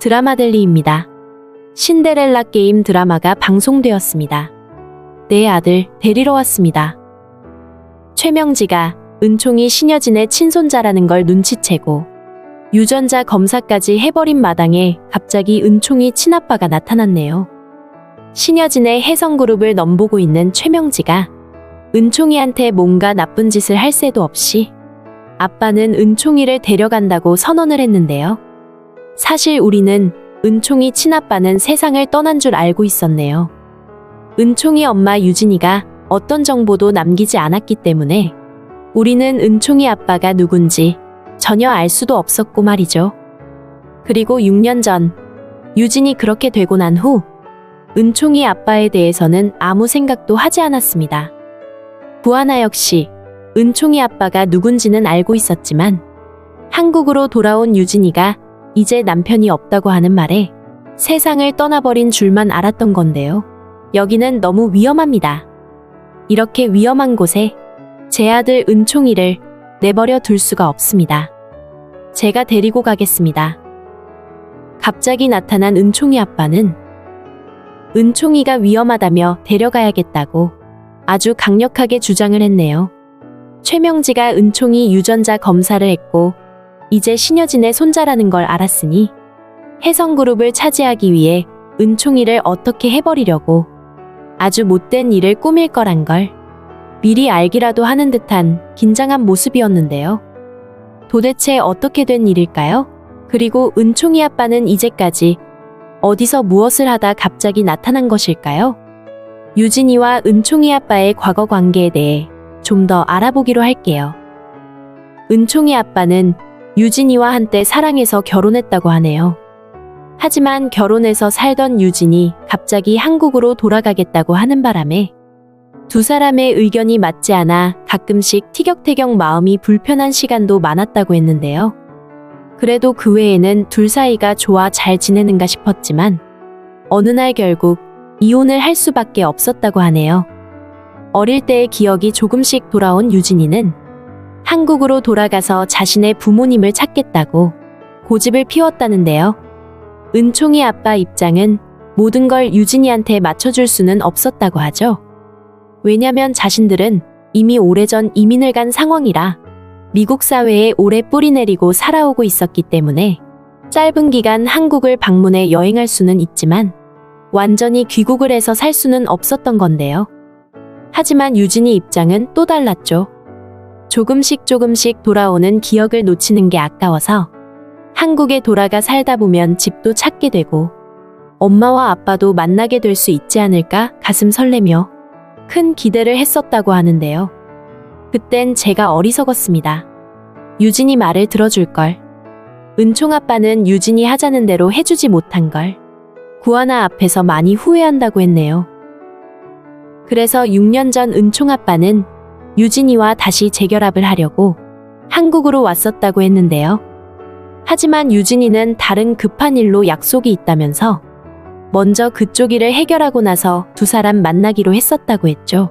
드라마델리입니다. 신데렐라 게임 드라마가 방송되었습니다. 내 아들 데리러 왔습니다. 최명지가 은총이 신여진의 친손자라는 걸 눈치채고 유전자 검사까지 해버린 마당에 갑자기 은총이 친아빠가 나타났네요. 신여진의 혜성그룹을 넘보고 있는 최명지가 은총이한테 뭔가 나쁜 짓을 할 새도 없이 아빠는 은총이를 데려간다고 선언을 했는데요. 사실 우리는 은총이 친아빠는 세상을 떠난 줄 알고 있었네요. 은총이 엄마 유진이가 어떤 정보도 남기지 않았기 때문에 우리는 은총이 아빠가 누군지 전혀 알 수도 없었고 말이죠. 그리고 6년 전 유진이 그렇게 되고 난 후 은총이 아빠에 대해서는 아무 생각도 하지 않았습니다. 부하나 역시 은총이 아빠가 누군지는 알고 있었지만 한국으로 돌아온 유진이가 이제 남편이 없다고 하는 말에 세상을 떠나버린 줄만 알았던 건데요. 여기는 너무 위험합니다. 이렇게 위험한 곳에 제 아들 은총이를 내버려 둘 수가 없습니다. 제가 데리고 가겠습니다. 갑자기 나타난 은총이 아빠는 은총이가 위험하다며 데려가야겠다고 아주 강력하게 주장을 했네요. 최명지가 은총이 유전자 검사를 했고 이제 신여진의 손자라는 걸 알았으니 혜성그룹을 차지하기 위해 은총이를 어떻게 해버리려고 아주 못된 일을 꾸밀 거란 걸 미리 알기라도 하는 듯한 긴장한 모습이었는데요. 도대체 어떻게 된 일일까요? 그리고 은총이 아빠는 이제까지 어디서 무엇을 하다 갑자기 나타난 것일까요? 유진이와 은총이 아빠의 과거 관계에 대해 좀 더 알아보기로 할게요. 은총이 아빠는 유진이와 한때 사랑해서 결혼했다고 하네요. 하지만 결혼해서 살던 유진이 갑자기 한국으로 돌아가겠다고 하는 바람에 두 사람의 의견이 맞지 않아 가끔씩 티격태격 마음이 불편한 시간도 많았다고 했는데요. 그래도 그 외에는 둘 사이가 좋아 잘 지내는가 싶었지만 어느 날 결국 이혼을 할 수밖에 없었다고 하네요. 어릴 때의 기억이 조금씩 돌아온 유진이는 한국으로 돌아가서 자신의 부모님을 찾겠다고 고집을 피웠다는데요. 은총이 아빠 입장은 모든 걸 유진이한테 맞춰줄 수는 없었다고 하죠. 왜냐면 자신들은 이미 오래전 이민을 간 상황이라 미국 사회에 오래 뿌리 내리고 살아오고 있었기 때문에 짧은 기간 한국을 방문해 여행할 수는 있지만 완전히 귀국을 해서 살 수는 없었던 건데요. 하지만 유진이 입장은 또 달랐죠. 조금씩 조금씩 돌아오는 기억을 놓치는 게 아까워서 한국에 돌아가 살다 보면 집도 찾게 되고 엄마와 아빠도 만나게 될 수 있지 않을까 가슴 설레며 큰 기대를 했었다고 하는데요. 그땐 제가 어리석었습니다. 유진이 말을 들어줄 걸. 은총 아빠는 유진이 하자는 대로 해주지 못한 걸. 구하나 앞에서 많이 후회한다고 했네요. 그래서 6년 전 은총 아빠는 유진이와 다시 재결합을 하려고 한국으로 왔었다고 했는데요. 하지만 유진이는 다른 급한 일로 약속이 있다면서 먼저 그쪽 일을 해결하고 나서 두 사람 만나기로 했었다고 했죠.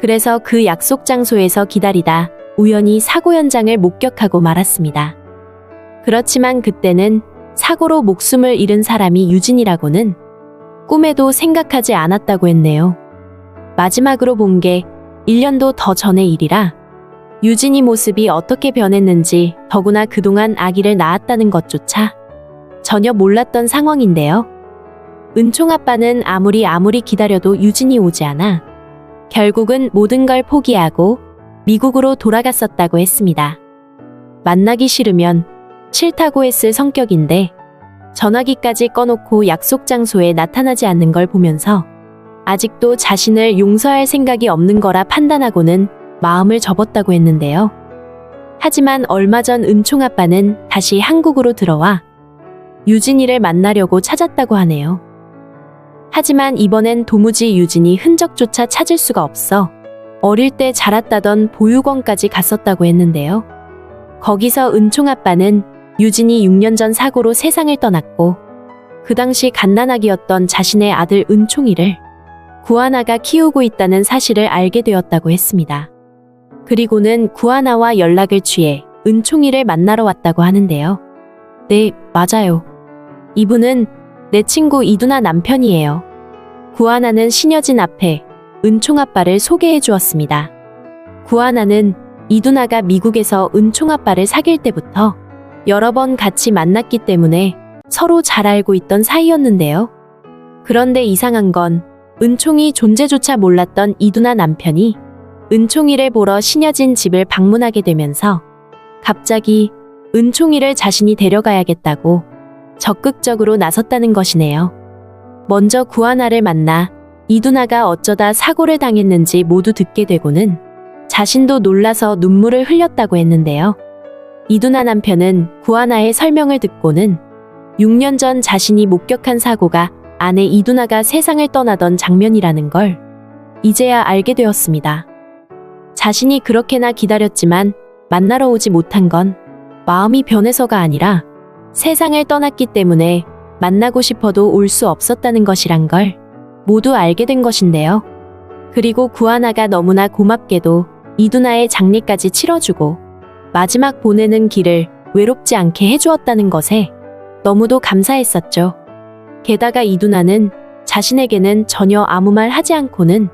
그래서 그 약속 장소에서 기다리다 우연히 사고 현장을 목격하고 말았습니다. 그렇지만 그때는 사고로 목숨을 잃은 사람이 유진이라고는 꿈에도 생각하지 않았다고 했네요. 마지막으로 본 게 1년도 더 전의 일이라 유진이 모습이 어떻게 변했는지 더구나 그동안 아기를 낳았다는 것조차 전혀 몰랐던 상황인데요. 은총 아빠는 아무리 아무리 기다려도 유진이 오지 않아 결국은 모든 걸 포기하고 미국으로 돌아갔었다고 했습니다. 만나기 싫으면 싫다고 했을 성격인데 전화기까지 꺼놓고 약속 장소에 나타나지 않는 걸 보면서 아직도 자신을 용서할 생각이 없는 거라 판단하고는 마음을 접었다고 했는데요. 하지만 얼마 전 은총 아빠는 다시 한국으로 들어와 유진이를 만나려고 찾았다고 하네요. 하지만 이번엔 도무지 유진이 흔적조차 찾을 수가 없어 어릴 때 자랐다던 보육원까지 갔었다고 했는데요. 거기서 은총 아빠는 유진이 6년 전 사고로 세상을 떠났고 그 당시 갓난아기였던 자신의 아들 은총이를 구하나가 키우고 있다는 사실을 알게 되었다고 했습니다. 그리고는 구하나와 연락을 취해 은총이를 만나러 왔다고 하는데요. 네, 맞아요. 이분은 내 친구 이두나 남편이에요. 구하나는 신여진 앞에 은총 아빠를 소개해 주었습니다. 구하나는 이두나가 미국에서 은총 아빠를 사귈 때부터 여러 번 같이 만났기 때문에 서로 잘 알고 있던 사이였는데요. 그런데 이상한 건 은총이 존재조차 몰랐던 이두나 남편이 은총이를 보러 신여진 집을 방문하게 되면서 갑자기 은총이를 자신이 데려가야겠다고 적극적으로 나섰다는 것이네요. 먼저 구하나를 만나 이두나가 어쩌다 사고를 당했는지 모두 듣게 되고는 자신도 놀라서 눈물을 흘렸다고 했는데요. 이두나 남편은 구하나의 설명을 듣고는 6년 전 자신이 목격한 사고가 아내 이두나가 세상을 떠나던 장면이라는 걸 이제야 알게 되었습니다. 자신이 그렇게나 기다렸지만 만나러 오지 못한 건 마음이 변해서가 아니라 세상을 떠났기 때문에 만나고 싶어도 올 수 없었다는 것이란 걸 모두 알게 된 것인데요. 그리고 구하나가 너무나 고맙게도 이두나의 장례까지 치러주고 마지막 보내는 길을 외롭지 않게 해주었다는 것에 너무도 감사했었죠. 게다가 이두나는 자신에게는 전혀 아무 말 하지 않고는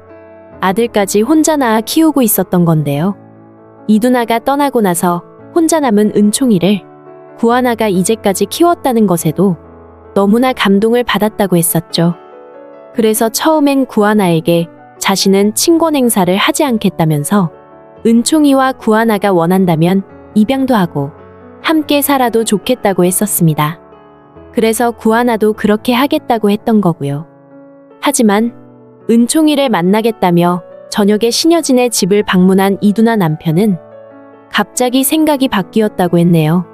아들까지 혼자 낳아 키우고 있었던 건데요. 이두나가 떠나고 나서 혼자 남은 은총이를 구하나가 이제까지 키웠다는 것에도 너무나 감동을 받았다고 했었죠. 그래서 처음엔 구하나에게 자신은 친권 행사를 하지 않겠다면서 은총이와 구하나가 원한다면 입양도 하고 함께 살아도 좋겠다고 했었습니다. 그래서 구하나도 그렇게 하겠다고 했던 거고요. 하지만 은총이를 만나겠다며 저녁에 신여진의 집을 방문한 이두나 남편은 갑자기 생각이 바뀌었다고 했네요.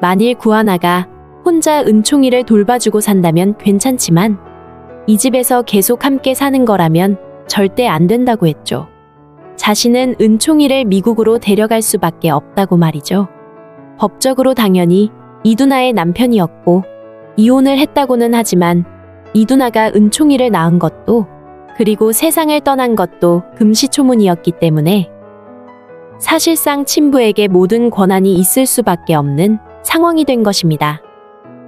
만일 구하나가 혼자 은총이를 돌봐주고 산다면 괜찮지만 이 집에서 계속 함께 사는 거라면 절대 안 된다고 했죠. 자신은 은총이를 미국으로 데려갈 수밖에 없다고 말이죠. 법적으로 당연히 이두나의 남편이었고 이혼을 했다고는 하지만 이두나가 은총이를 낳은 것도 그리고 세상을 떠난 것도 금시초문이었기 때문에 사실상 친부에게 모든 권한이 있을 수밖에 없는 상황이 된 것입니다.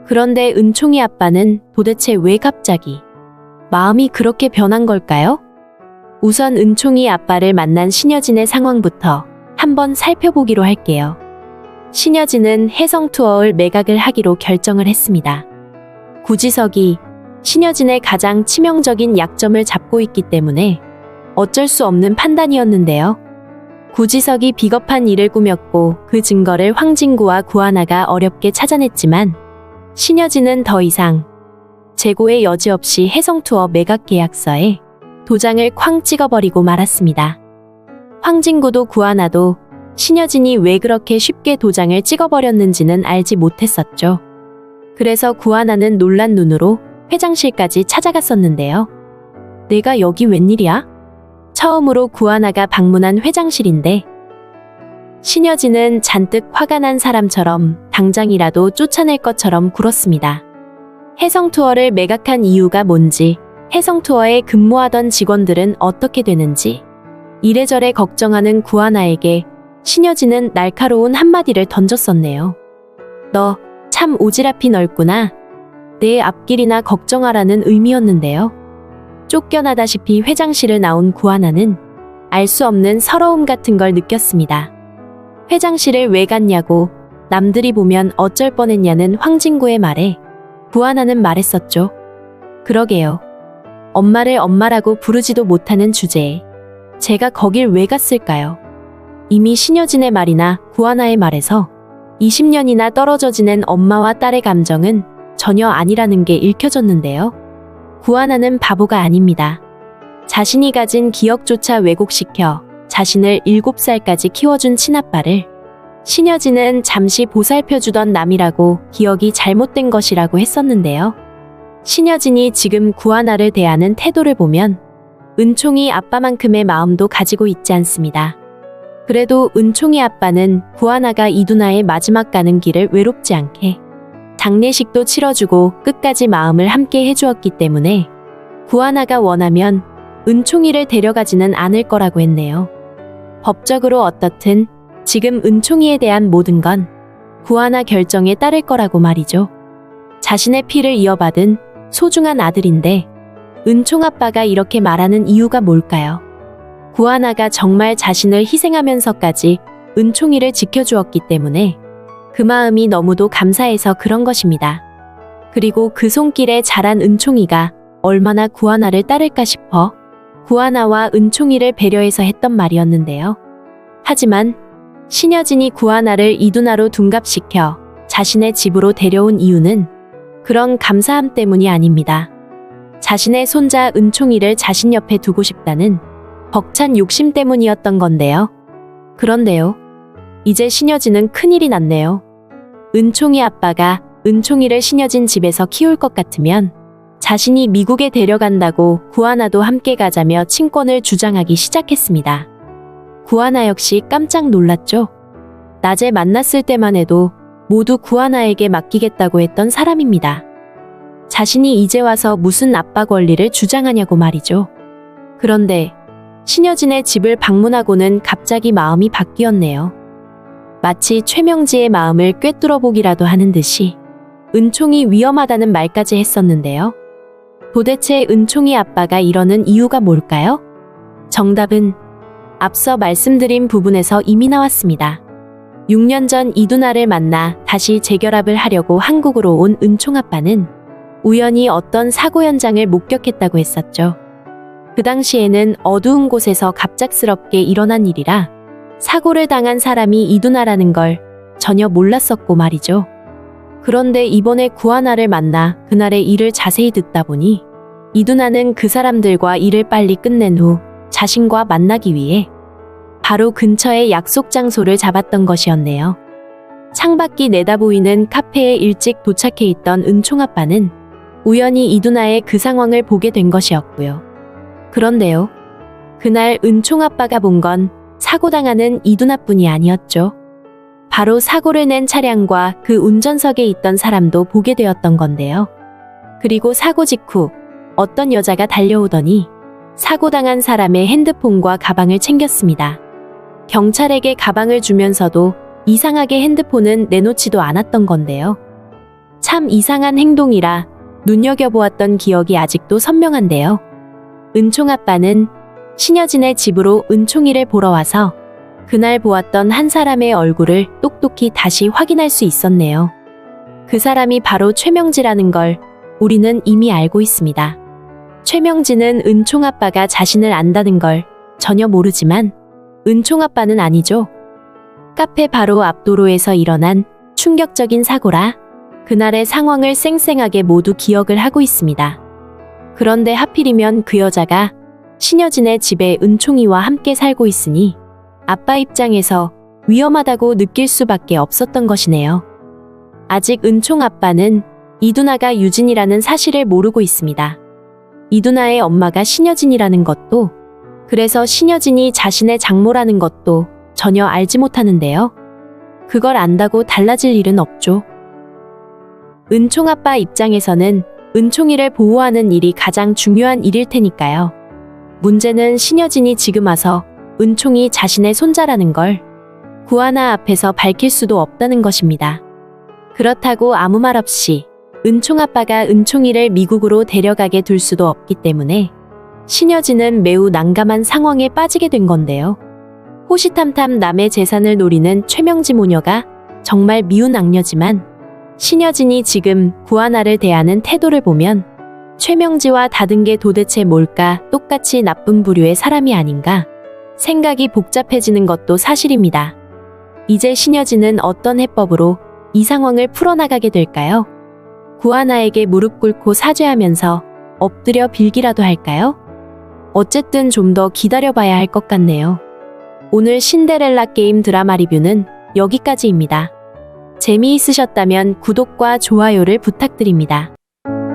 그런데 은총이 아빠는 도대체 왜 갑자기 마음이 그렇게 변한 걸까요? 우선 은총이 아빠를 만난 신여진의 상황부터 한번 살펴보기로 할게요. 신여진은 해성 투어를 매각을 하기로 결정을 했습니다. 구지석이 신여진의 가장 치명적인 약점을 잡고 있기 때문에 어쩔 수 없는 판단이었는데요. 구지석이 비겁한 일을 꾸몄고 그 증거를 황진구와 구하나가 어렵게 찾아냈지만 신여진은 더 이상 재고의 여지 없이 해성투어 매각 계약서에 도장을 쾅 찍어버리고 말았습니다. 황진구도 구하나도 신여진이 왜 그렇게 쉽게 도장을 찍어버렸는지는 알지 못했었죠. 그래서 구하나는 놀란 눈으로 회장실까지 찾아갔었는데요. 내가 여기 웬일이야? 처음으로 구하나가 방문한 회장실인데 신여진은 잔뜩 화가 난 사람처럼 당장이라도 쫓아낼 것처럼 굴었습니다. 해성 투어를 매각한 이유가 뭔지, 해성 투어에 근무하던 직원들은 어떻게 되는지, 이래저래 걱정하는 구하나에게 신여진은 날카로운 한마디를 던졌었네요. 너 참 오지랖이 넓구나. 내 앞길이나 걱정하라는 의미였는데요. 쫓겨나다시피 회장실을 나온 구하나는 알 수 없는 서러움 같은 걸 느꼈습니다. 회장실을 왜 갔냐고 남들이 보면 어쩔 뻔했냐는 황진구의 말에 구하나는 말했었죠. 그러게요. 엄마를 엄마라고 부르지도 못하는 주제에 제가 거길 왜 갔을까요? 이미 신여진의 말이나 구하나의 말에서 20년이나 떨어져 지낸 엄마와 딸의 감정은 전혀 아니라는 게 읽혀졌는데요. 구하나는 바보가 아닙니다. 자신이 가진 기억조차 왜곡시켜 자신을 7살까지 키워준 친아빠를 신여진은 잠시 보살펴주던 남이라고 기억이 잘못된 것이라고 했었는데요. 신여진이 지금 구하나를 대하는 태도를 보면 은총이 아빠만큼의 마음도 가지고 있지 않습니다. 그래도 은총이 아빠는 구하나가 이두나의 마지막 가는 길을 외롭지 않게 장례식도 치러주고 끝까지 마음을 함께 해주었기 때문에 구하나가 원하면 은총이를 데려가지는 않을 거라고 했네요. 법적으로 어떻든 지금 은총이에 대한 모든 건 구하나 결정에 따를 거라고 말이죠. 자신의 피를 이어받은 소중한 아들인데 은총 아빠가 이렇게 말하는 이유가 뭘까요? 구하나가 정말 자신을 희생하면서까지 은총이를 지켜주었기 때문에 그 마음이 너무도 감사해서 그런 것입니다. 그리고 그 손길에 자란 은총이가 얼마나 구하나를 따를까 싶어 구하나와 은총이를 배려해서 했던 말이었는데요. 하지만 신여진이 구하나를 이두나로 둔갑시켜 자신의 집으로 데려온 이유는 그런 감사함 때문이 아닙니다. 자신의 손자 은총이를 자신 옆에 두고 싶다는 벅찬 욕심 때문이었던 건데요. 그런데요. 이제 신여진은 큰일이 났네요. 은총이 아빠가 은총이를 신여진 집에서 키울 것 같으면 자신이 미국에 데려간다고 구하나도 함께 가자며 친권을 주장하기 시작했습니다. 구하나 역시 깜짝 놀랐죠. 낮에 만났을 때만 해도 모두 구하나에게 맡기겠다고 했던 사람입니다. 자신이 이제 와서 무슨 아빠 권리를 주장하냐고 말이죠. 그런데 신여진의 집을 방문하고는 갑자기 마음이 바뀌었네요. 마치 최명지의 마음을 꿰뚫어 보기라도 하는 듯이 은총이 위험하다는 말까지 했었는데요. 도대체 은총이 아빠가 이러는 이유가 뭘까요? 정답은 앞서 말씀드린 부분에서 이미 나왔습니다. 6년 전 이두나를 만나 다시 재결합을 하려고 한국으로 온 은총 아빠는 우연히 어떤 사고 현장을 목격했다고 했었죠. 그 당시에는 어두운 곳에서 갑작스럽게 일어난 일이라 사고를 당한 사람이 이두나라는 걸 전혀 몰랐었고 말이죠. 그런데 이번에 구하나를 만나 그날의 일을 자세히 듣다 보니 이두나는 그 사람들과 일을 빨리 끝낸 후 자신과 만나기 위해 바로 근처의 약속 장소를 잡았던 것이었네요. 창밖이 내다보이는 카페에 일찍 도착해 있던 은총 아빠는 우연히 이두나의 그 상황을 보게 된 것이었고요. 그런데요. 그날 은총 아빠가 본 건 사고당하는 이두나뿐이 아니었죠. 바로 사고를 낸 차량과 그 운전석에 있던 사람도 보게 되었던 건데요. 그리고 사고 직후 어떤 여자가 달려오더니 사고당한 사람의 핸드폰과 가방을 챙겼습니다. 경찰에게 가방을 주면서도 이상하게 핸드폰은 내놓지도 않았던 건데요. 참 이상한 행동이라 눈여겨보았던 기억이 아직도 선명한데요. 은총 아빠는 신여진의 집으로 은총이를 보러 와서 그날 보았던 한 사람의 얼굴을 똑똑히 다시 확인할 수 있었네요. 그 사람이 바로 최명지라는 걸 우리는 이미 알고 있습니다. 최명지는 은총 아빠가 자신을 안다는 걸 전혀 모르지만 은총 아빠는 아니죠. 카페 바로 앞 도로에서 일어난 충격적인 사고라 그날의 상황을 쌩쌩하게 모두 기억을 하고 있습니다. 그런데 하필이면 그 여자가 신여진의 집에 은총이와 함께 살고 있으니 아빠 입장에서 위험하다고 느낄 수밖에 없었던 것이네요. 아직 은총 아빠는 이두나가 유진이라는 사실을 모르고 있습니다. 이두나의 엄마가 신여진이라는 것도 그래서 신여진이 자신의 장모라는 것도 전혀 알지 못하는데요. 그걸 안다고 달라질 일은 없죠. 은총 아빠 입장에서는 은총이를 보호하는 일이 가장 중요한 일일 테니까요. 문제는 신여진이 지금 와서 은총이 자신의 손자라는 걸 구하나 앞에서 밝힐 수도 없다는 것입니다. 그렇다고 아무 말 없이 은총 아빠가 은총이를 미국으로 데려가게 둘 수도 없기 때문에 신여진은 매우 난감한 상황에 빠지게 된 건데요. 호시탐탐 남의 재산을 노리는 최명지 모녀가 정말 미운 악녀지만 신여진이 지금 구하나를 대하는 태도를 보면 최명지와 다른 게 도대체 뭘까 똑같이 나쁜 부류의 사람이 아닌가 생각이 복잡해지는 것도 사실입니다. 이제 신여진은 어떤 해법으로 이 상황을 풀어나가게 될까요? 구하나에게 무릎 꿇고 사죄하면서 엎드려 빌기라도 할까요? 어쨌든 좀 더 기다려봐야 할 것 같네요. 오늘 신데렐라 게임 드라마 리뷰는 여기까지입니다. 재미있으셨다면 구독과 좋아요를 부탁드립니다.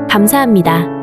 감사합니다.